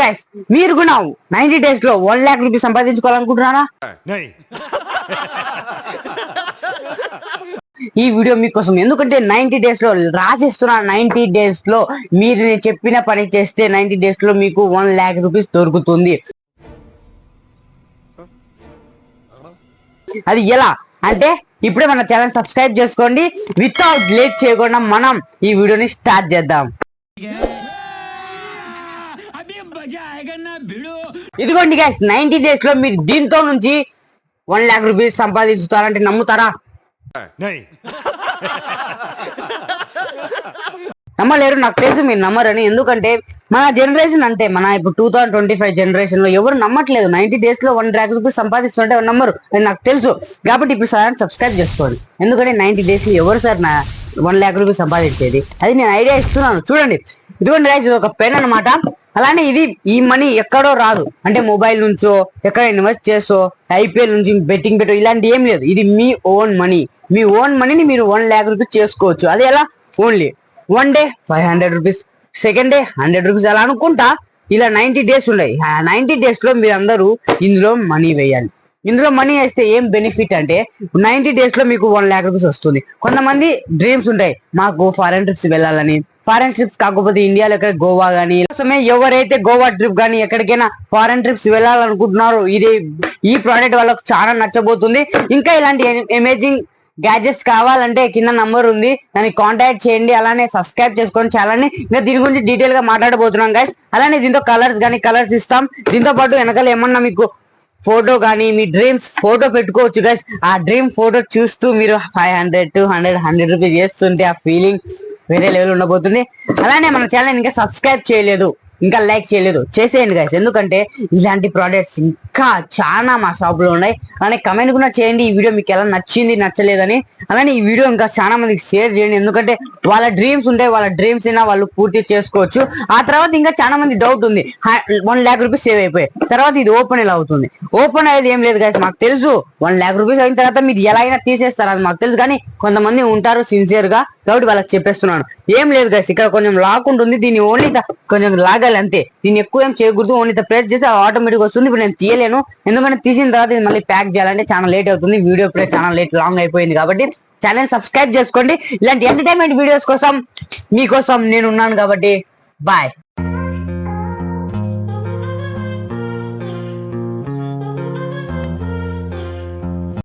Guys మీరు కూడా ninety డేస్లో వన్ లాక్ రూపీస్ సంపాదించుకోవాలనుకుంటున్నారా? ఈ వీడియో మీకోసం ఎందుకంటే నైన్టీ డేస్లో రాసిస్తున్న నైన్టీ డేస్లో మీరు నేను చెప్పిన పని చేస్తే నైన్టీ డేస్లో మీకు వన్ లాక్ రూపీస్ దొరుకుతుంది. అది ఎలా? అంటే ఇప్పుడే మన ఛానల్ సబ్స్క్రైబ్ చేసుకోండి. వితౌట్ లేట్ చేయకుండా మనం ఈ వీడియోని స్టార్ట్ చేద్దాం. ఇదిగోండి గైస్ నైన్టీ డేస్లో మీరు దీంతో నుంచి వన్ లాక్ రూపీస్ సంపాదిస్తారంటే నమ్ముతారా? नहीं నమ్మలేరు నాకు తెలుసు మీరు నమ్మరని. ఎందుకంటే మన జనరేషన్ అంటే మన ఇప్పుడు టూ థౌసండ్ ట్వంటీ ఫైవ్ జనరేషన్లో ఎవరు నమ్మట్లేదు. నైన్టీ డేస్లో వన్ లాక్ రూపీస్ సంపాదిస్తుంటే నమ్మరు. అది నాకు తెలుసు. కాబట్టి ఇప్పుడు సార్ సబ్స్క్రైబ్ చేసుకోండి. ఎందుకంటే నైన్టీ డేస్లో ఎవరు సార్ నా వన్ లాక్ రూపీస్ సంపాదించేది? అది నేను ఐడియా ఇస్తున్నాను. చూడండి. ఇదిగోండి guys, ఇది ఒక పెన్ అన్నమాట. అలానే ఇది ఈ మనీ ఎక్కడో రాదు. అంటే మొబైల్ నుంచో ఎక్కడ ఇన్వెస్ట్ చేసో ఐపీఎల్ నుంచి బెట్టింగ్ పెట్టో ఇలాంటి ఏం లేదు. ఇది మీ ఓన్ మనీ. మీ ఓన్ మనీని మీరు వన్ ల్యాక్ రూపీస్ చేసుకోవచ్చు. అది ఎలా? Only one day five hundred rupees. Second day hundred rupees. అలా అనుకుంటా ఇలా నైన్టీ డేస్ ఉన్నాయి. ఆ నైన్టీ డేస్లో మీరు అందరూ ఇందులో మనీ వేయాలి. ఇందులో మనీ వేస్తే ఏం బెనిఫిట్ అంటే నైన్టీ డేస్లో మీకు వన్ ల్యాక్ రూపీస్ వస్తుంది. కొంతమంది డ్రీమ్స్ ఉంటాయి. మాకు ఫారెన్ ట్రిప్స్ వెళ్ళాలని. ఫారెన్ ట్రిప్స్ కాకపోతే ఇండియాలో ఎక్కడ గోవా గానీ కోసమే ఎవరైతే గోవా ట్రిప్ గానీ ఎక్కడికైనా ఫారెన్ ట్రిప్స్ వెళ్ళాలనుకుంటున్నారో ఇది ఈ ప్రోడక్ట్ వాళ్ళకు చాలా నచ్చబోతుంది. ఇంకా ఇలాంటి అమేజింగ్ గ్యాడ్జెట్స్ కావాలంటే కింద నంబర్ ఉంది. దాన్ని కాంటాక్ట్ చేయండి. అలానే సబ్స్క్రైబ్ చేసుకొని ఛానల్ని ఇంకా దీని గురించి డీటెయిల్గా మాట్లాడబోతున్నాం గైస్ అలానే దీంతో కలర్స్ కానీ కలర్స్ ఇస్తాం. దీంతో పాటు వెనకాల ఏమన్నా మీకు ఫోటో కానీ మీ డ్రీమ్స్ ఫోటో పెట్టుకోవచ్చు గైస్ ఆ డ్రీమ్ ఫోటో చూస్తూ మీరు five hundred two hundred hundred rupees చేస్తుంటే ఆ ఫీలింగ్ వేరే లెవెల్ ఉండబోతుంది. అలానే మన ఛానల్ ఇంకా సబ్స్క్రైబ్ చేయలేదు. ఇంకా లైక్ చేయలేదు. చేసేయండి గైస్ ఎందుకంటే ఇలాంటి ప్రోడక్ట్స్ ఇంకా చాలా మా షాప్లో ఉన్నాయి. అలానే కమెంట్ కూడా చేయండి. ఈ వీడియో మీకు ఎలా నచ్చింది నచ్చలేదని. అలానే ఈ వీడియో ఇంకా చాలా మందికి షేర్ చేయండి. ఎందుకంటే వాళ్ళ డ్రీమ్స్ ఉంటాయి వాళ్ళ డ్రీమ్స్ అయినా వాళ్ళు పూర్తి చేసుకోవచ్చు. ఆ తర్వాత ఇంకా చాలా మంది డౌట్ ఉంది. వన్ ల్యాక్ రూపీస్ సేవ్ అయిపోయాయి. తర్వాత ఇది ఓపెన్ ఎలా అవుతుంది? ఓపెన్ అయ్యేది ఏం లేదు గైస్ మాకు తెలుసు. వన్ ల్యాక్ రూపీస్ అయిన తర్వాత మీరు ఎలా అయినా తీసేస్తారు. అది మాకు తెలుసు. కానీ కొంతమంది ఉంటారు సిన్సియర్గా కాబట్టి వాళ్ళకి చెప్పేస్తున్నాను. ఏం లేదు గైస్ ఇక్కడ కొంచెం లాక్ ఉంటుంది. దీన్ని ఓన్లీ కొంచెం లాగాలి అంతే. దీన్ని ఎక్కువ ఏం చేయకూడదు. ఓన్లీ ప్రెస్ చేస్తే ఆటోమేటిక్ వస్తుంది. ఇప్పుడు నేను తీయలేను. ఎందుకంటే తీసిన తర్వాత ఇది మళ్ళీ ప్యాక్ చేయాలంటే చాలా లేట్ అవుతుంది. వీడియో ప్లే చాలా లేట్ లాంగ్ అయిపోయింది కాబట్టి ఛానల్ సబ్స్క్రైబ్ చేసుకోండి. ఇలాంటి ఎంటర్టైన్మెంట్ వీడియోస్ కోసం మీకోసం నేను ఉన్నాను కాబట్టి బాయ్